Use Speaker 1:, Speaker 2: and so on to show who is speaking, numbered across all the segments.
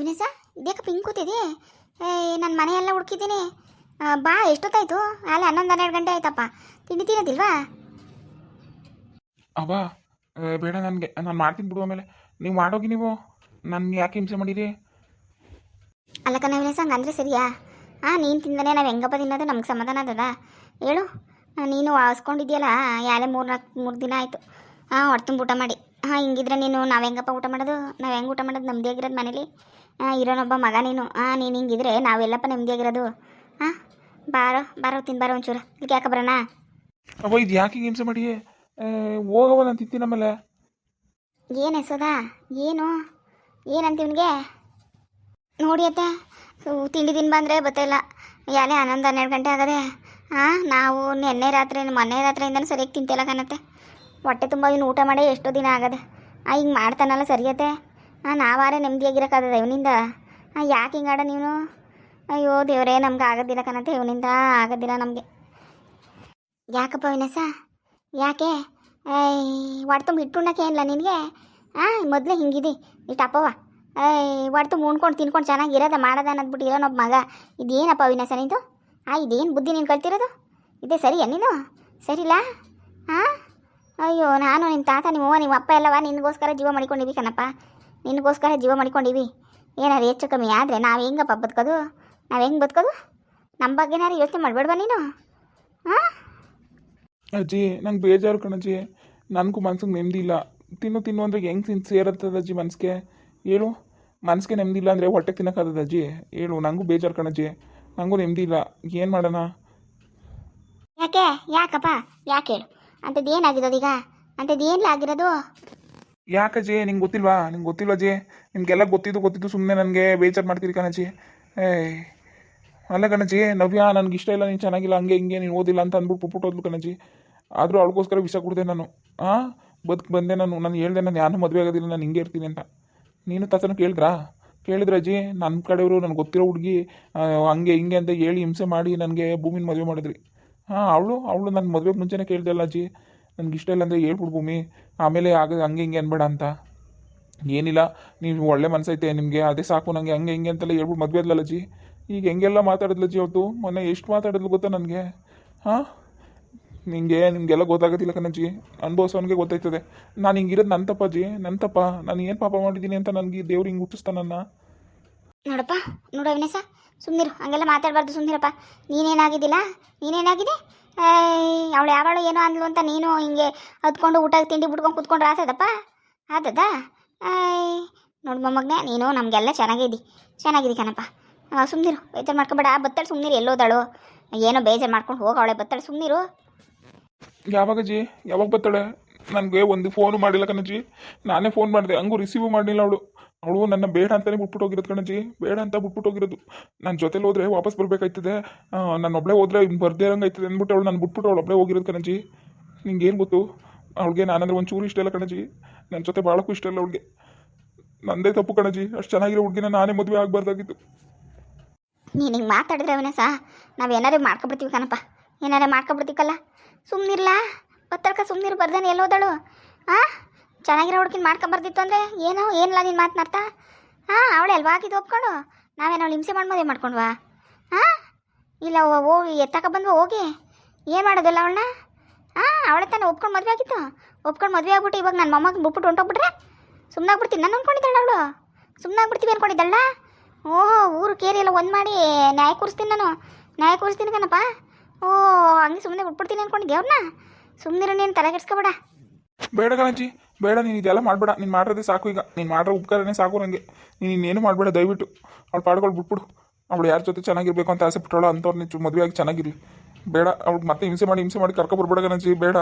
Speaker 1: ಅವಿನೇಶ ಇದೇಕಪ್ಪ ಹಿಂಗೆ ಕೂತಿದೆ? ಏ ನನ್ನ ಮನೆಯೆಲ್ಲ ಹುಡುಕಿದ್ದೀನಿ. ಬಾ ಎಷ್ಟೊತ್ತಾಯ್ತು? ಅಲ್ಲಿ ಹನ್ನೊಂದು ಹನ್ನೆರಡು ಗಂಟೆ ಆಯ್ತಪ್ಪ. ತಿಂಡಿ ತಿನ್ನೋದಿಲ್ವಾ?
Speaker 2: ಅವ್ವ ಏ, ಬೇಡ ನನಗೆ. ನಾನು ಮಾಡ್ತೀನಿ ಬಿಡು ಆಮೇಲೆ. ನೀವು ಮಾಡೋಗಿ ನೀವು. ನನ್ನ ಯಾಕೆ ಹಿಂಸೆ ಮಾಡಿರಿ
Speaker 1: ಅಲ್ಲ ಕಣ ಹಂಗಂದ್ರೆ ಸರಿಯಾ? ಹಾಂ ನೀನು ತಿಂದನೆ ನಾವು ಹೆಂಗಪ್ಪ ತಿನ್ನೋದು? ನಮ್ಗೆ ಸಮಾಧಾನ ಅದದ ಹೇಳು. ನೀನು ವಾಸ್ಕೊಂಡಿದ್ಯಲ್ಲ ಯಾರೇ ಮೂರು ನಾಲ್ಕು ಮೂರು ದಿನ ಆಯಿತು. ಹಾಂ ಹೊಡ್ತುಂಬ ಊಟ ಮಾಡಿ. ಹಾಂ ಹಿಂಗಿದ್ರೆ ನೀನು ನಾವು ಹೆಂಗಪ್ಪ ಊಟ ಮಾಡೋದು? ನಾವು ಹೆಂಗೆ ಊಟ ಮಾಡೋದು? ನಮ್ಮದೇ ಆಗಿರೋದು ಮನೇಲಿ? ಇರೋನೊಬ್ಬ ಮಗ ನೀನು. ಹಾಂ ನೀನು ಹಿಂಗಿದ್ರೆ ನಾವೆಲ್ಲಪ್ಪ ನೆಮ್ಮದಿಯಾಗಿರೋದು ಹಾಂ ಬಾರೋ ಬಾರೋ ತಿನ್ಬಾರೋ ಒಂಚೂರು. ಇಲ್ಲಿಗೆ ಯಾಕೆ ಬರೋಣ?
Speaker 2: ಅವ ಇದು ಯಾಕೆ ಹಿಂಸೆ ಮಾಡಿ ಏ, ತಿಂತಿ ನಾನು ತಿಂತೀನಿ ಆಮೇಲೆ.
Speaker 1: ಏನು ಹೆಸದ ಏನು? ಏನಂತ ಇವನಿಗೆ? ನೋಡಿ ಅತ್ತೆ ತಿಂಡಿ ತಿನ್ ಬಂದರೆ ಗೊತ್ತಿಲ್ಲ ಯಾಲೇ ಹನ್ನೊಂದು ಹನ್ನೆರಡು ಗಂಟೆ ಆಗದೆ. ಹಾಂ ನಾವು ನಿನ್ನೆ ರಾತ್ರಿ ಮೊನ್ನೆ ರಾತ್ರಿಯಿಂದನೂ ಸರಿಯಾಗಿ ತಿಂತಿಲ್ಲ ಕಾಣತ್ತೆ. ಹೊಟ್ಟೆ ತುಂಬ ಇನ್ನು ಊಟ ಮಾಡೇ ಎಷ್ಟೋ ದಿನ ಆಗದೆ. ಆ ಹಿಂಗೆ ಮಾಡ್ತಾನಲ್ಲ ಸರಿಯತ್ತೆ. ನಾವಾರೆ ನೆಮ್ಮದಿಯಾಗಿರೋಕ್ಕಾಗದ ಇವನಿಂದ? ಯಾಕೆ ಹಿಂಗಾಡ ನೀನು? ಅಯ್ಯೋ, ದೇವರೇ, ನಮ್ಗೆ ಆಗೋದಿಲ್ಲ ಕಣತ್ತೆ ಇವನಿಂದ. ಆಗೋದಿಲ್ಲ ನಮಗೆ. ಯಾಕಪ್ಪ ವಿನಸ? ಯಾಕೆ? ಹೊಡ್ತುಂಬ ಇಟ್ಟುಣ್ಣಕ್ಕೆ ಏನಿಲ್ಲ ನಿನಗೆ? ಹಾಂ ಮೊದಲೇ ಹಿಂಗಿದಿ. ಇಷ್ಟು ಅಪ್ಪವ ಏಯ್ ಹೊಡ್ತುಂಬ ಉಣ್ಕೊಂಡು ತಿನ್ಕೊಂಡು ಚೆನ್ನಾಗಿರೋದ ಮಾಡೋದ ಅನ್ನೋದ್ಬಿಟ್ಟು ಇರೋನೊಬ್ಬ ಮಗ. ಇದೇನಪ್ಪ ವಿನಾಸ ನಿಂದು? ಆ, ಇದೇನು ಬುದ್ಧಿ ನೀನು ಕಲ್ತಿರೋದು ಇದೇ ಸರಿಯಾ ನೀನು? ಸರಿಲ್ಲ ಹಾಂ ಅಯ್ಯೋ, ನಾನು ನಿಮ್ಮ ತಾತ ನಿಮ್ಮ ಅವ್ವ ನಿಮ್ಮ ಅಪ್ಪ ಎಲ್ಲವ ನಿನಗೋಸ್ಕರ ಜೀವ ಮಾಡಿಕೊಂಡಿದ್ದೀವಿ ಕಣಪ್ಪ. ನಿನಗೋಸ್ಕರ ಜೀವ ಮಾಡಿಕೊಂಡಿವಿ. ಏನಾರು ಹೆಚ್ಚು ಕಮ್ಮಿ ಆದರೆ ನಾವು ಹೆಂಗಪ್ಪ ಬದುಕೋದು? ನಾವು ಹೆಂಗೆ ಬದುಕೋದು? ನಮ್ಮ ಬಗ್ಗೆ ಏನಾರು ಯೋಚನೆ ಮಾಡಬೇಡ್ವಾ ನೀನು? ಹಾಂ
Speaker 2: ಅಜ್ಜಿ ನಂಗೆ ಬೇಜಾರು ಕಣಜ್ಜಿ. ನನಗೂ ಮನ್ಸಿಗೆ ನೆಮ್ಮದಿ ಇಲ್ಲ. ತಿನ್ನು ತಿನ್ನು ಅಂದ್ರೆ ಹೆಂಗೆ ತಿನ್ ಸೇರತ್ತದ ಅಜ್ಜಿ ಮನ್ಸಿಗೆ? ಹೇಳು. ಮನ್ಸಿಗೆ ನೆಮ್ಮದಿ ಇಲ್ಲ ಅಂದರೆ ಹೊಟ್ಟೆ ತಿನ್ನಕ್ಕಾಗದ ಅಜ್ಜಿ? ಹೇಳು ನನಗೂ ಬೇಜಾರು ಕಣಜ್ಜಿ. ನನಗೂ ನೆಮ್ಮದಿ ಇಲ್ಲ. ಏನು ಮಾಡೋಣ?
Speaker 1: ಯಾಕೆ? ಯಾಕಪ್ಪ? ಯಾಕೆ ಹೇಳು? ಅಂಥದ್ದು ಏನಾಗಿರೋದು ಈಗ? ಅಂಥದ್ದು ಏನಿಲ್ಲ ಆಗಿರೋದು?
Speaker 2: ಯಾಕಜ್ಜಿ ನಿಂಗೆ ಗೊತ್ತಿಲ್ವಾ? ನಿಂಗೆ ಗೊತ್ತಿಲ್ವಾ ಜಿ? ನಿಮಗೆಲ್ಲ ಗೊತ್ತಿದ್ದು ಗೊತ್ತಿದ್ದು ಸುಮ್ಮನೆ ನನಗೆ ಬೇಜಾರು ಮಾಡ್ತೀರಿ ಕಣಜಿ. ಏಯ್. ಅಲ್ಲ ಕಣಜಿ, ನವ್ಯ ನನಗೆ ಇಷ್ಟ ಇಲ್ಲ, ನೀನು ಚೆನ್ನಾಗಿಲ್ಲ, ಹಂಗೆ, ಹಿಂಗೆ, ನೀನು ಓದಿಲ್ಲ ಅಂತ ಅಂದ್ಬಿಟ್ಟು ಪುಟ್ಬಿಟ್ಟು ಕಣಜಿ. ಆದರೂ ಅವಳಿಗೋಸ್ಕರ ವಿಷ ಕೊಡಿದೆ ನಾನು. ಹಾಂ ಬದುಕು ಬಂದೆ ನಾನು. ನಾನು ಹೇಳ್ದೆ ನಾನು ಯಾರು ಮದುವೆ ಆಗೋದಿಲ್ಲ, ನಾನು ಹಿಂಗೆ ಇರ್ತೀನಿ ಅಂತ. ನೀನು ತಾತನ ಕೇಳಿದ್ರಾ? ಕೇಳಿದ್ರ ಅಜ್ಜಿ ನನ್ನ ಕಡೆಯವರು, ನನಗೆ ಗೊತ್ತಿರೋ ಹುಡುಗಿ ಹಂಗೆ, ಹಿಂಗೆ ಅಂತ ಹೇಳಿ ಹಿಂಸೆ ಮಾಡಿ ನನಗೆ ಭೂಮಿನ ಮದುವೆ ಮಾಡಿದ್ರಿ. ಹಾಂ ಅವಳು ಅವಳು ನನ್ನ ಮದುವೆಗೆ ಮುಂಚೆನೇ ಕೇಳ್ದಲ್ಲ ಅಜ್ಜಿ ನನಗೆ ಇಷ್ಟ ಇಲ್ಲ ಅಂದರೆ ಹೇಳ್ಬಿಡು ಭೂಮಿ. ಆಮೇಲೆ ಆಗ ಹಂಗೆ ಹಿಂಗೆ ಅನ್ಬೇಡ ಅಂತ. ಏನಿಲ್ಲ, ನೀವು ಒಳ್ಳೆ ಮನಸ್ಸೈತೆ ನಿಮಗೆ, ಅದೇ ಸಾಕು ನನಗೆ ಹಂಗೆ ಹಿಂಗೆ ಅಂತೆಲ್ಲ ಹೇಳ್ಬಿಟ್ಟು ಮದುವೆ ಆದ್ಲಲ್ಲ ಅಜ್ಜಿ. ಈಗ ಹೆಂಗೆಲ್ಲ ಮಾತಾಡಿದ್ಲ ಅಜ್ಜಿ ಅವತ್ತು? ಮೊನ್ನೆ ಎಷ್ಟು ಮಾತಾಡಿದ್ಲು ಗೊತ್ತಾ ನನಗೆ? ಹಾಂ? ನಿಮಗೆ ನಿಮಗೆಲ್ಲ ಗೊತ್ತಾಗೋದಿಲ್ಲ ಕಣಜ್ಜಿ ಅನುಭವಿಸೋನಿಗೆ ಗೊತ್ತಾಯ್ತದೆ. ನಾನು ಹಿಂಗಿರೋದು ನನ್ನ ತಪ್ಪಾಜಿ ನನ್ನ ತಪ್ಪ. ನಾನು ಏನು ಪಾಪ ಮಾಡಿದ್ದೀನಿ ಅಂತ ನನಗೆ ದೇವ್ರು ಹಿಂಗೆ ಹುಟ್ಟಿಸ್ತಾ ನನ್ನ
Speaker 1: ನೋಡಪ್ಪ, ನೋಡು ವಿನೇಶ ಸುಮ್ಮನಿರು ಹಂಗೆಲ್ಲ ಮಾತಾಡಬಾರ್ದು ಸುಮ್ಮನಿರಪ್ಪ ನೀನೇನಾಗಿದ್ದಿಲ್ಲ ನೀನೇನಾಗಿದೆ? ಅವಳು ಯಾವಳು ಏನೋ ಅಂದ್ಲು ಅಂತ ನೀನು ಹಿಂಗೆ ಹತ್ಕೊಂಡು ಊಟ ತಿಂಡಿ ಬಿಟ್ಕೊಂಡು ಕುತ್ಕೊಂಡ್ರೆ ಆಸದಪ್ಪ ಆದದ ನೋಡು ಮೊಮ್ಮಗ್ನೆ, ನೀನು ನಮಗೆಲ್ಲ ಚೆನ್ನಾಗಿದ್ದಿ. ಚೆನ್ನಾಗಿದ್ದಿ ಕಣಪ್ಪ. ಸುಮ್ಮನಿರು ಬೇಜಾರು ಮಾಡ್ಕೊಬೇಡ. ಬತ್ತಳು ಸುಮ್ಮನಿರು ಎಲ್ಲೋದಾಳು. ಏನೋ ಬೇಜಾರು ಮಾಡ್ಕೊಂಡು ಹೋಗ ಅವಳೆ ಬತ್ತಳು ಸುಮ್ಮನಿರು
Speaker 2: ಯಾವಾಗ ಅಜ್ಜಿ? ಯಾವಾಗ ಬತ್ತಳೆ? ನನಗೆ ಒಂದು ಫೋನು ಮಾಡಿಲ್ಲ ಕಣಜಿ ನಾನೇ ಫೋನ್ ಮಾಡಿದೆ. ಹಂಗೂ ರಿಸೀವ್ ಮಾಡಲಿಲ್ಲ ಅವಳು. ಅವಳು ನನ್ನ ಬೇಡ ಅಂತಲೇ ಬಿಟ್ಬಿಟ್ಟು ಹೋಗಿರೋದು ಕಣಜ್ಜಿ ಬೇಡ ಅಂತ ಬಿಟ್ಬಿಟ್ಟು ಹೋಗಿರೋದು. ನನ್ನ ಜೊತೆಲಿ ಹೋದ್ರೆ ವಾಪಸ್ ಬರ್ಬೇಕಾಯ್ತದೆ. ನಾನು ಒಬ್ಬಳೇ ಹೋದ್ರೆ ಬರ್ದೇ ಇರಂಗೆ ಆಯ್ತದೆ ಅಂದ್ಬಿಟ್ಟು ಅವಳು ನಾನು ಬಿಟ್ಬಿಟ್ಟು ಅವಳು ಒಬ್ಬಳೇ ಹೋಗಿರೋದು ಕಣಜಿ. ನಿಂಗೆ ಏನು ಗೊತ್ತು? ಅವಳಿಗೆ ನಾನಂದ್ರೆ ಒಂಚೂರು ಚೂರು ಇಷ್ಟ ಇಲ್ಲ ಕಣಜಿ. ನನ್ನ ಜೊತೆ ಭಾಳಕ್ಕೂ ಇಷ್ಟ ಇಲ್ಲ ಅವಳಿಗೆ. ನಂದೇ ತಪ್ಪು ಕಣಜಿ. ಅಷ್ಟು ಚೆನ್ನಾಗಿರೋ ಹುಡುಗಿನ ನಾನೇ ಮದುವೆ ಆಗಬಾರ್ದಾಗಿತ್ತು.
Speaker 1: ನೀನು ಹಿಂಗೆ ಮಾತಾಡಿದ್ರೆ ಸಾ ನಾವು ಏನಾರೇ ಮಾಡ್ಕೊಬಿಡ್ತೀವಿ ಕಣಪ್ಪ. ಏನಾರ ಮಾಡ್ಕೊಬಿಡ್ತೀವಲ್ಲ ಸುಮ್ಮನಿರ್ಲಾ ಒತ್ತಡಕ ಸುಮ್ಮನಿರು ಬರ್ದೇನೆ ಎಲ್ಲೋದಳು. ಹಾಂ ಚೆನ್ನಾಗಿರೋ ಹುಡುಗಿನ ಮಾಡ್ಕೊಂಬರ್ದಿತ್ತು ಅಂದರೆ ಏನೋ ಏನಿಲ್ಲ ನೀನು ಮಾತನಾಡ್ತ ಹಾಂ, ಅವಳೆ ಅಲ್ವಾ ಹಾಕಿದ್ದು ಒಪ್ಕೊಂಡು? ನಾವೇನೋ ಹಿಂಸೆ ಮಾಡಿ ಮಾಡ್ಕೊಂಡ್ವಾ? ಹಾಂ? ಇಲ್ಲ ಹೋಗಿ, ಎತ್ತಕ ಬಂದ್ವಾ ಹೋಗಿ. ಏನು ಮಾಡೋದಿಲ್ಲ ಅವಳನ್ನ? ಹಾಂ, ಅವಳೆ ತಾನೆ ಒಪ್ಕೊಂಡು ಮದುವೆ ಆಗಿತ್ತು. ಒಪ್ಕೊಂಡು ಮದುವೆ ಆಗ್ಬಿಟ್ಟು ಇವಾಗ ನನ್ನ ಮೊಮ್ಮಗ ಬಿಟ್ಬಿಟ್ಟು ಹೊಂಟೋಗ್ಬಿಟ್ರೆ ಸುಮ್ಮನಾಗ್ಬಿಡ್ತೀನಿ ನಾನು ಅನ್ಕೊಂಡಿದ್ದಾಳೆ ಅವಳು. ಸುಮ್ಮನಾಗ್ಬಿಡ್ತೀವಿ ಅನ್ಕೊಂಡಿದ್ದಲ್ಲ? ಓಹೋ, ಊರು ಕೇರಿ ಎಲ್ಲ ಒಂದು ಮಾಡಿ ನ್ಯಾಯ ಕೂರಿಸ್ತೀನಿ ನಾನು. ನ್ಯಾಯ ಕೂರಿಸ್ತೀನಿ ಕಣಪ್ಪ. ಓ, ಹಂಗೆ ಸುಮ್ಮನೆ ಬಿಟ್ಬಿಡ್ತೀನಿ ಅನ್ಕೊಂಡಿದ್ದೆ ಅವ್ರನ್ನ ಸುಮ್ಮನೆ ನೀನು, ತಲೆ ಕೆಡ್ಸ್ಕೊಬೇಡ.
Speaker 2: ಬೇಡ ಕಣಜ್ಜಿ ಬೇಡ, ನೀನು ಇದೆಲ್ಲ ಮಾಡಬೇಡ. ನೀನು ಮಾಡಿರೋದೇ ಸಾಕು ಈಗ. ನೀನು ಮಾಡಿರೋ ಉಪಕಾರನೇ ಸಾಕು ನನಗೆ ನೀನು ಇನ್ನೇನು ಮಾಡಬೇಡ, ದಯವಿಟ್ಟು. ಅವ್ಳು ಪಾಡ್ಗಳು ಬಿಟ್ಬಿಡು. ಅವಳು ಯಾರ ಜೊತೆ ಚೆನ್ನಾಗಿರ್ಬೇಕು ಅಂತ ಆಸೆ ಪಟ್ಟವಳು ಅಂಥವ್ರನ್ನ ಚು ಮದುವೆ ಆಗಿ ಚೆನ್ನಾಗಿರಲಿ. ಬೇಡ, ಅವ್ಳು ಮತ್ತೆ ಹಿಂಸೆ ಮಾಡಿ ಹಿಂಸೆ ಮಾಡಿ ಕರ್ಕೊಬರ್ಬೇಡ ಕಣಜಿ ಬೇಡ.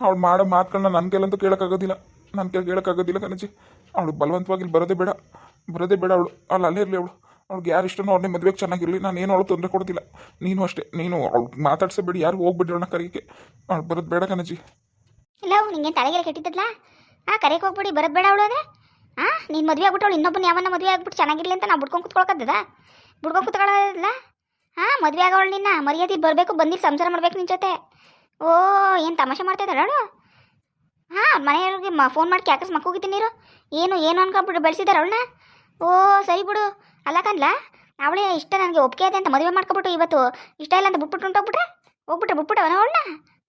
Speaker 2: ಅವ್ಳು ಮಾಡೋ ಮಾತುಗಳನ್ನ ನನ್ನ ಕೈಲಂತೂ ಕೇಳೋಕ್ಕಾಗೋದಿಲ್ಲ. ನನ್ನ ಕೈಲಿ ಕೇಳೋಕ್ಕಾಗೋದಿಲ್ಲ ಕಣಜಿ ಅವಳು ಬಲವಂತವಾಗಿ ಬರೋದೇ ಬೇಡ. ಬರೋದೇ ಬೇಡ ಅವಳು. ಅಲ್ಲಿ ಅಲ್ಲೇ ಇರಲಿ ಅವಳು. ಅವ್ಳಿಗೆ ಯಾರು ಇಷ್ಟನೋ ಅವ್ರನ್ನೇ ಮದುವೆಗೆ ಚೆನ್ನಾಗಿರಲಿ. ನಾನು ಏನು ಅವಳು ತೊಂದರೆ ಕೊಡೋದಿಲ್ಲ. ನೀನು ಅಷ್ಟೇ. ನೀನು ಅವ್ಳು ಮಾತಾಡ್ಸಬೇಡಿ. ಯಾರು ಹೋಗ್ಬಿಡೋಣ ಕರೀಕೆ ಅವ್ಳು ಅವಳು ಬರೋದು ಬೇಡ ಕಣಜಿ
Speaker 1: ಇಲ್ಲ ನಿಂಗೆ ತಲೆಗೆಲ್ಲ ಕೆಟ್ಟಿದ್ದಲ್ಲ ಆ, ಕರೆಗೆ ಹೋಗ್ಬಿಡಿ, ಬರೋದು ಬೇಡ ಅವಳು ಅಂದರೆ ಹಾಂ ನೀನು ಮದುವೆ ಆಗ್ಬಿಟ್ಟು ಇನ್ನೊಬ್ಬನ ಯಾವನ್ನ ಮದುವೆ ಆಗ್ಬಿಟ್ಟು ಚೆನ್ನಾಗಿರಲಿ ಅಂತ ನಾವು ಬಿಡ್ಕೊಂಡು ಕುತ್ಕೊಳಕತ್ತದ ಬಿಡ್ಕೊಂಡು ಕುತ್ಕೊಳ್ಳೋದಿಲ್ಲ ಹಾಂ ಮದುವೆ ಆಗೋಳು ನಿನ್ನ, ಮರ್ಯಾದೆ ಬರಬೇಕು ಬಂದಿಲ್ಲ ಸಂಸಾರ ಮಾಡ್ಬೇಕು ನಿನ್ನ ಜೊತೆ. ಓ, ಏನು ತಮಾಷೆ ಮಾಡ್ತಾ ಅವಳು? ಹಾಂ ಮನೆಯವ್ರಿಗೆ ಮ ಫೋನ್ ಮಾಡಿ ಕ್ಯಾಕಸ್ ಮಕ್ಕೋಗಿದ್ದೀನಿ ನೀರು. ಏನು ಏನು ಅನ್ಕೊಂಡ್ಬಿಟ್ಟು ಬೆಳೆಸಿದಾರೆ ಅವಳನ್ನ? ಓ, ಸರಿ ಬಿಡು. ಅಲ್ಲ ಕಂದ್ಲ ಅವಳೇ ಇಷ್ಟ ನನಗೆ ಒಪ್ಪಿಗೆ ಇದೆ ಅಂತ ಮದುವೆ ಮಾಡ್ಕೊಬಿಟ್ಟು ಇವತ್ತು ಇಷ್ಟ ಇಲ್ಲ ಅಂತ ಬಿಟ್ಬಿಟ್ಟು ಹೊಂಟೋಗ್ಬಿಟ್ರೆ ಹೋಗ್ಬಿಟ್ರೆ? ಬಿಟ್ಬಿಟ್ಟವನ ಅವಳನ್ನ?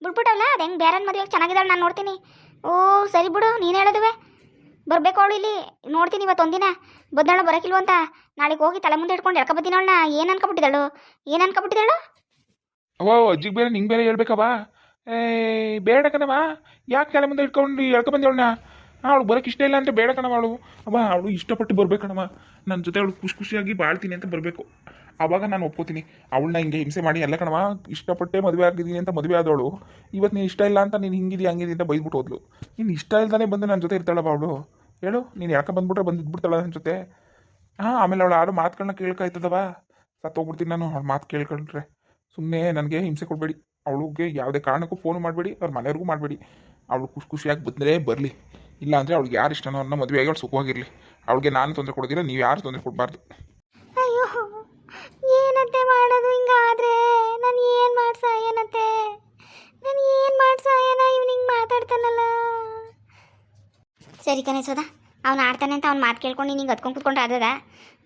Speaker 1: ಬಿಟ್ಬಿಟ್ಟವಲ್ಲ ಅದು ಹೆಂಗೆ ಬೇರೆ ಮದುವೆ ಚೆನ್ನಾಗಿದ್ದಾಳೆ ನಾನು ನೋಡ್ತೀನಿ. ಓ, ಸರಿ ಬಿಡು, ನೀನು ಹೇಳೋದುವೆ. ಬರಬೇಕು ಅವಳು ಇಲ್ಲಿ. ನೋಡ್ತೀನಿ ಇವತ್ತು ಒಂದಿನ. ಬರೋಕಿಲ್ವ ಅಂತ. ನಾಳೆಗೆ ಹೋಗಿ ತಲೆ ಮುಂದೆ ಇಟ್ಕೊಂಡು ಎಳ್ಕೊಬತ್ತೀನಿ ಅವಳನ್ನ. ಏನು ಅನ್ಕೊಬಿಟ್ಟಿದ್ದಾಳು? ಏನು ಅನ್ಕೊಬಿಟ್ಟಿದ್ದಾಳು?
Speaker 2: ಓ ಅಜ್ಜಿಗೆ ಬೇರೆ, ನಿಂಗೆ ಬೇರೆ ಹೇಳ್ಬೇಕವ ಏ ಬೇಡ ಕಣವ ಯಾಕೆ ತಲೆ ಮುಂದೆ ಇಟ್ಕೊಂಡು ಎಳ್ಕೊಂಬಂದೇವಳನ್ನ ಅವಳು ಬರೋಕೆ ಇಷ್ಟ ಇಲ್ಲ ಅಂತ ಬೇಡ ಕಣವ ಅವಳು. ಅವ ಅವಳು ಇಷ್ಟಪಟ್ಟು ಬರ್ಬೇಕಣವ ನನ್ನ ಜೊತೆ ಅವಳು ಖುಷಿ ಖುಷಿಯಾಗಿ ಬಾಳ್ತೀನಿ ಅಂತ ಬರಬೇಕು. ಆವಾಗ ನಾನು ಒಪ್ಕೋತೀನಿ. ಅವಳನ್ನ ಹಿಂಗೆ ಹಿಂಸೆ ಮಾಡಿ ಎಲ್ಲ ಕಣವ ಇಷ್ಟಪಟ್ಟೆ ಮದುವೆ ಆಗಿದ್ದೀನಿ ಅಂತ ಮದುವೆ ಆದವಳು. ಇವತ್ತು ನೀನು ಇಷ್ಟ ಇಲ್ಲ ಅಂತ ನೀನು ಹಿಂಗಿದಿ ಹಂಗಿದಿ ಅಂತ ಬೈದ್ಬಿಟ್ಟು ಹೋದ್ಲು. ನೀನು ಇಷ್ಟ ಇಲ್ದಾನೆ ಬಂದು ನನ್ನ ಜೊತೆ ಇರ್ತಾಳವ ಅವಳು. ಹೇಳು, ನೀನು ಯಾಕೆ ಬಂದ್ಬಿಟ್ರೆ ಬಂದು ಇದ್ಬಿಡ್ತಾಳ ನನ್ನ ಜೊತೆ? ಹಾಂ ಆಮೇಲೆ ಅವಳು ಯಾರು ಮಾತುಗಳನ್ನ ಕೇಳ್ಕಾಯ್ತದವ ಸತ್ತೋಗ್ಬಿಡ್ತೀನಿ ನಾನು, ಅವ್ಳು ಮಾತು ಕೇಳ್ಕೊಂಡ್ರೆ. ಸುಮ್ಮನೆ ನನಗೆ ಹಿಂಸೆ ಕೊಡಬೇಡಿ. ಅವಳಿಗೆ ಯಾವುದೇ ಕಾರಣಕ್ಕೂ ಫೋನ್ ಮಾಡಬೇಡಿ, ಅವ್ರ ಮನೆಯವ್ರಿಗೂ ಮಾಡಬೇಡಿ. ಅವಳು ಖುಷಿ ಖುಷಿಯಾಗಿ ಬಂದರೆ ಬರಲಿ. ಇಲ್ಲ ಅಂದರೆ ಅವಳಿಗೆ ಯಾರು ಇಷ್ಟನೋ ಅನ್ನೋ ಮದುವೆಯಾಗಿ ಅವಳು ಸುಖವಾಗಿರಲಿ. ಅವಳಿಗೆ ನಾನು ತೊಂದರೆ ಕೊಡೋದಿಲ್ಲ, ನೀವು ಯಾರು ತೊಂದರೆ ಕೊಡಬಾರ್ದು.
Speaker 1: ಅಯ್ಯೋ, ಏನಂತೆ ಮಾಡೋದು ಹಿಂಗಾದ್ರೆ? ನಾನು ಏನು ಮಾಡ್ಸ, ಏನಂತೆ? ನಾನು ಏನು ಮಾಡ್ಸ, ಏನ? ಇವ್ನು ಹಿಂಗೆ ಮಾತಾಡ್ತಾನಲ್ಲ. ಸರಿ ಕಣೆ ಸೋದಾ, ಅವ್ನು ಆಡ್ತಾನೆ ಅಂತ ಅವ್ನು ಮಾತು ಕೇಳ್ಕೊಂಡು ನಿಂಗೆ ಹತ್ಕೊಂಡು ಕೂತ್ಕೊಂಡ್ರೆ ಅದದ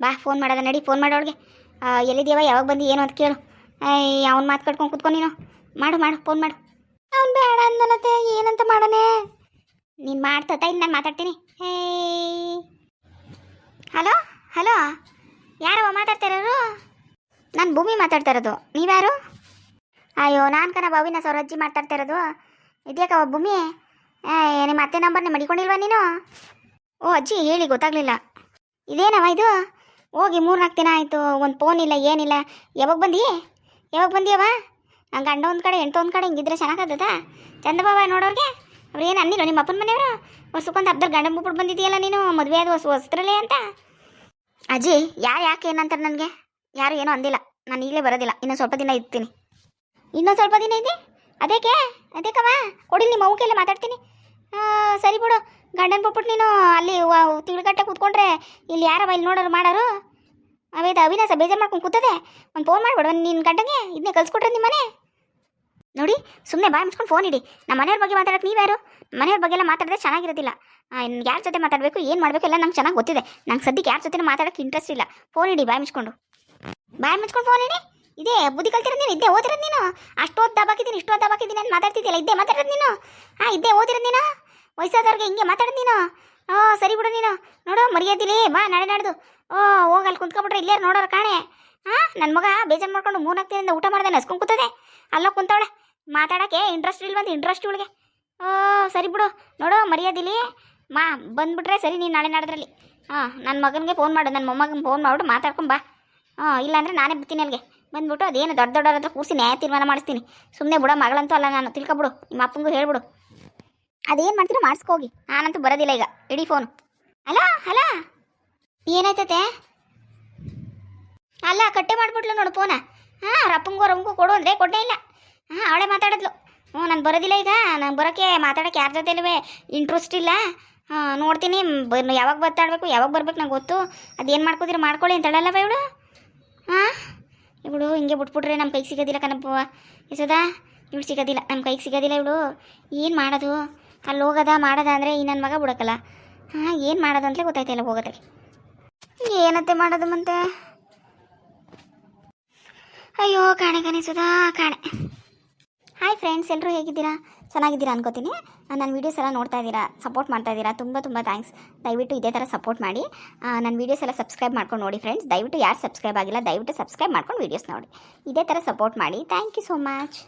Speaker 1: ಬಾ ಫೋನ್ ಮಾಡೋದ ನಡಿ ಫೋನ್ ಮಾಡೋಳಿಗೆ ಎಲ್ಲಿದ್ದೀವ ಯಾವಾಗ ಬಂದು, ಏನು ಅಂತ ಕೇಳು. ಅವ್ನು ಮಾತು ಕಟ್ಕೊಂಡು ಕುತ್ಕೊಂಡು ನೀನು. ಮಾಡು ಮಾಡು ಫೋನ್ ಮಾಡು. ಅವ್ನು ಬೇಡ ಅಂದನತ್ತೆ ಏನಂತ ಮಾಡನೆ? ನೀನು ಮಾಡ್ತಾ ಇನ್ನು ನಾನು ಮಾತಾಡ್ತೀನಿ. ಹೇ. ಹಲೋ? ಹಲೋ? ಯಾರವ ಮಾತಾಡ್ತಾ ಇರೋರು ನಾನು ಭೂಮಿ ಮಾತಾಡ್ತಾ ಇರೋದು. ನೀವ್ಯಾರು? ಅಯ್ಯೋ, ನಾನು ಕಣ ಬಾವಿನ ಸೌರಜ್ಜಿ ಮಾತಾಡ್ತಾ ಇರೋದು. ಭೂಮಿ? ಏ, ನಿಮ್ಮ ಅತ್ತೆ ನಂಬರ್ನೇ ಮಡಿಕೊಂಡಿಲ್ವಾ ನೀನು? ಓ, ಅಜ್ಜಿ, ಹೇಳಿ, ಗೊತ್ತಾಗ್ಲಿಲ್ಲ. ಇದೇನವ ಇದು? ಹೋಗಿ ಮೂರ್ನಾಲ್ಕು ದಿನ ಆಯಿತು, ಒಂದು ಫೋನ್ ಇಲ್ಲ, ಏನಿಲ್ಲ. ಯಾವಾಗ ಬಂದಿ? ಯಾವಾಗ ಬಂದಿಯವ ನನ್ನ ಗಂಡ ಒಂದು ಕಡೆ ಎಂಟು ಒಂದು ಕಡೆ ಹಿಂಗಿದ್ರೆ ಚೆನ್ನಾಗದ ಬಾಬಾ ನೋಡೋರಿಗೆ? ಅವ್ರು ಏನು ಅನ್ನಿಲ್ಲ ನಿಮ್ಮ ಅಪ್ಪನ ಮನೆಯವರು? ಹೊಸಕ್ಕೊಂದು ಅರ್ಧ ಗಂಡ ಮುಗ್ಬಿಟ್ಟು ಬಂದಿದ್ದೀಯಲ್ಲ ನೀನು, ಮದುವೆ ಆದ ಹೊಸ ಅಂತ? ಅಜ್ಜಿ, ಯಾರು ಯಾಕೆ ಏನಂತಾರೆ ನನಗೆ? ಯಾರು ಏನೂ ಅಂದಿಲ್ಲ. ನಾನು ಈಗಲೇ ಬರೋದಿಲ್ಲ. ಇನ್ನೊಂದು ಸ್ವಲ್ಪ ದಿನ ಇರ್ತೀನಿ. ಇನ್ನೊಂದು ಸ್ವಲ್ಪ ದಿನ ಇದೆ ಅದೇಕೆ ಅದಕ್ಕವ? ಕೊಡಿ ನಿಮ್ಮ ಕೈಲಿ ಮಾತಾಡ್ತೀನಿ. ಸರಿ ಬಿಡು. ಗಂಡನ ಬಿಟ್ಬಿಟ್ಟು ನೀನು ಅಲ್ಲಿ ತಿಳ್ಗಟ್ಟೆ ಕೂತ್ಕೊಂಡ್ರೆ ಇಲ್ಲಿ ಯಾರ ಇಲ್ಲಿ ನೋಡೋರು ಮಾಡೋರು? ಅವೇದ ಅವಿನಾಸ ಬೇಜಾರು ಮಾಡ್ಕೊಂಡು ಕೂತದೆ. ಒಂದು ಫೋನ್ ಮಾಡ್ಬಿಡು. ನಿನ್ನ ಗಂಟೆಗೆ ಇದನ್ನೇ ಕಲ್ಸ್ಕೊಟ್ರೆ ನಿಮ್ಮ ಮನೆ. ನೋಡಿ ಸುಮ್ಮನೆ ಬಾಯ್ ಮುಚ್ಕೊಂಡು ಫೋನ್ ಇಡಿ. ನಮ್ಮ ಮನೆಯವ್ರ ಬಗ್ಗೆ ಮಾತಾಡೋಕೆ ನೀವ್ಯಾರು? ಮನೆಯವ್ರ ಬಗ್ಗೆ ಎಲ್ಲ ಮಾತಾಡಿದ್ರೆ ಚೆನ್ನಾಗಿರೋದಿಲ್ಲ. ಯಾರ ಜೊತೆ ಮಾತಾಡಬೇಕು, ಏನು ಮಾಡಬೇಕು ಎಲ್ಲ ನಂಗೆ ಚೆನ್ನಾಗಿ ಗೊತ್ತಿದೆ. ನಂಗೆ ಸದ್ಯಕ್ಕೆ ಯಾರ ಜೊತೆ ಮಾತಾಡಕ್ಕೆ ಇಂಟ್ರೆಸ್ಟ್ ಇಲ್ಲ. ಫೋನ್ ಇಡಿ, ಬಾಯ್ ಮುಚ್ಕೊಂಡು. ಬಾಯ್ ಮುಚ್ಕೊಂಡು ಫೋನ್ ಇಡಿ. ಇದೇ, ಬುದ್ಧಿ ಕಲ್ತಿರೋದು ನೀನು? ಇದ್ದೇ ಓದಿರೋದು ನೀನು? ಅಷ್ಟೊತ್ತು ದಬಾಕಿದ್ದೀನಿ ಇಷ್ಟೊತ್ತು ದಬಾಕಿದ್ದೀನಿ ಅಂತ ಮಾತಾಡ್ತಿದ್ದಿಲ್ಲ ಇದ್ದೇ ಮಾತಾಡೋದು ನೀನು? ಹಾಂ ಇದ್ದೇ ಓದಿರೋದು ನೀನು? ವಯಸ್ಸಾದವ್ರಿಗೆ ಹಿಂಗೆ ಮಾತಾಡೋದು ನೀನು? ಓ, ಸರಿ ಬಿಡು ನೀನು. ಮರ್ಯಾದಿಲಿ ಬಾ ನಾಳೆ ನಡೆದು. ಓ, ಹೋಗಿ ಅಲ್ಲಿ ಕುಂತ್ಕೊಬಿಟ್ರೆ ಇಲ್ಲೇ ನೋಡೋರು ಕಾಣೆ. ಹಾಂ ನನ್ನ ಮಗ ಬೇಜಾರು ಮಾಡ್ಕೊಂಡು ಮೂರ್ನಾಲ್ಕು ದಿನದಿಂದ ಊಟ ಮಾಡ್ದೆ ನಸ್ಕೊಂಡು ಕೂತದೆ. ಅಲ್ಲೋ ಕುಂತವಳೆ. ಮಾತಾಡೋಕೆ ಇಂಟ್ರೆಸ್ಟ್ ಇಲ್ವಂತ ಇಂಟ್ರೆಸ್ಟ್ ಇವಳಿಗೆ. ಓ, ಸರಿ ಬಿಡು. ನೋಡು, ಮರ್ಯಾದಿಲಿ. ಮಾ, ಬಂದ್ಬಿಟ್ರೆ ಸರಿ, ನೀನು ನಾಳೆ ನಾಡದ್ರಲ್ಲಿ. ಹಾಂ ನನ್ನ ಮಗನಿಗೆ ಫೋನ್ ಮಾಡು. ನನ್ನ ಮೊಮ್ಮಗನಿಗೆ ಫೋನ್ ಮಾಡ್ಬಿಟ್ಟು ಮಾತಾಡ್ಕೊಂಡು ಬಾ. ಹಾಂ ಇಲ್ಲಾಂದ್ರೆ ನಾನೇ ಬಿಡ್ತೀನಿ ಅಲ್ಲಿಗೆ ಬಂದ್ಬಿಟ್ಟು ಅದೇನು ದೊಡ್ಡ ದೊಡ್ಡವ್ರ ಹತ್ರ ಕೂರಿಸಿ ನ್ಯಾಯ ತೀರ್ಮಾನ ಮಾಡಿಸ್ತೀನಿ. ಸುಮ್ಮನೆ ಬಿಡ ಮಗಳಂತೂ ಅಲ್ಲ ನಾನು. ತಿಳ್ಕೊಬಿಡು ನಿಮ್ಮ ಅಪ್ಪಂಗೂ ಹೇಳ್ಬಿಡು. ಅದೇನು ಮಾಡ್ತೀರೋ ಮಾಡಿಸ್ಕೋಗಿ ನಾನಂತೂ ಬರೋದಿಲ್ಲ ಈಗ. ಇಡೀ ಫೋನು ಹಲೋ ಹಲೋ ಏನಾಯ್ತತೆ? ಅಲ್ಲ ಕಟ್ಟೆ ಮಾಡಿಬಿಟ್ಲು ನೋಡು ಫೋನ ಹಾಂ ರಪ್ಪಂಗೂ ರಂಗು ಕೊಡು ಅಂದರೆ ಕೊಟ್ಟೇ ಇಲ್ಲ. ಹಾಂ, ಅವಳೇ ಮಾತಾಡಿದ್ಲು. ಹ್ಞೂ ನಾನು ಬರೋದಿಲ್ಲ ಈಗ. ನಾನು ಬರೋಕ್ಕೆ ಮಾತಾಡೋಕ್ಕೆ ಯಾರ ಜೊತೆಲೂ ಇಂಟ್ರೆಸ್ಟ್ ಇಲ್ಲ. ಹಾಂ, ನೋಡ್ತೀನಿ. ಯಾವಾಗ ಬತ್ತಾಡಬೇಕು ಯಾವಾಗ ಬರ್ಬೇಕು ನಂಗೆ ಗೊತ್ತು. ಅದೇನು ಮಾಡ್ಕೋದಿರ ಮಾಡ್ಕೊಳ್ಳಿ ಅಂತಳಲ್ಲ ಇವಳು? ಹಾಂ? ಇವಳು ಹಿಂಗೆ ಬಿಟ್ಬಿಟ್ರೆ ನಮ್ಮ ಕೈಗೆ ಸಿಗೋದಿಲ್ಲ ಕಣಪ್ಪ. ಯಶೋದಾ ಇವಳು ಸಿಗೋದಿಲ್ಲ. ನಮ್ಮ ಕೈಗೆ ಸಿಗೋದಿಲ್ಲ ಇವಳು. ಏನು ಮಾಡೋದು? ಅಲ್ಲಿ ಹೋಗೋದ ಮಾಡೋದ ಅಂದರೆ ಈ ನನ್ನ ಮಗ ಬಿಡೋಕ್ಕಲ್ಲ. ಹಾಂ, ಏನು ಮಾಡೋದು ಅಂತಲೇ ಗೊತ್ತಾಯ್ತಿಲ್ಲ ಹೋಗೋದಕ್ಕೆ ಏನತ್ತೆ ಮಾಡೋದು ಮತ್ತೆ? ಅಯ್ಯೋ, ಕಾಣೆ ಕಾಣೆ, ಸುಧಾ, ಕಾಣೆ. ಹಾಯ್ ಫ್ರೆಂಡ್ಸ್ ಎಲ್ಲರೂ ಹೇಗಿದ್ದೀರಾ? ಚೆನ್ನಾಗಿದ್ದೀರಾ ಅನ್ಕೋತೀನಿ. ನನ್ನ ವೀಡಿಯೋಸ್ ಎಲ್ಲ ನೋಡ್ತಾ ಇದ್ದೀರಾ ಸಪೋರ್ಟ್ ಮಾಡ್ತಾ ಇದ್ದೀರಾ, ತುಂಬ ತುಂಬ ಥ್ಯಾಂಕ್ಸ್ ದಯವಿಟ್ಟು ಇದೇ ಥರ ಸಪೋರ್ಟ್ ಮಾಡಿ. ನನ್ನ ವೀಡಿಯೋಸ್ ಎಲ್ಲ ಸಬ್ಸ್ಕ್ರೈಬ್ ಮಾಡ್ಕೊಂಡು ನೋಡಿ ಫ್ರೆಂಡ್ಸ್ ದಯವಿಟ್ಟು ಯಾರು ಸಬ್ಸ್ಕ್ರೈಬ್ ಆಗಿಲ್ಲ, ದಯವಿಟ್ಟು ಸಬ್ಸ್ಕ್ರೈಬ್ ಮಾಡ್ಕೊಂಡು ವೀಡಿಯೋಸ್ ನೋಡಿ. ಇದೇ ಥರ ಸಪೋರ್ಟ್ ಮಾಡಿ. Thank you so much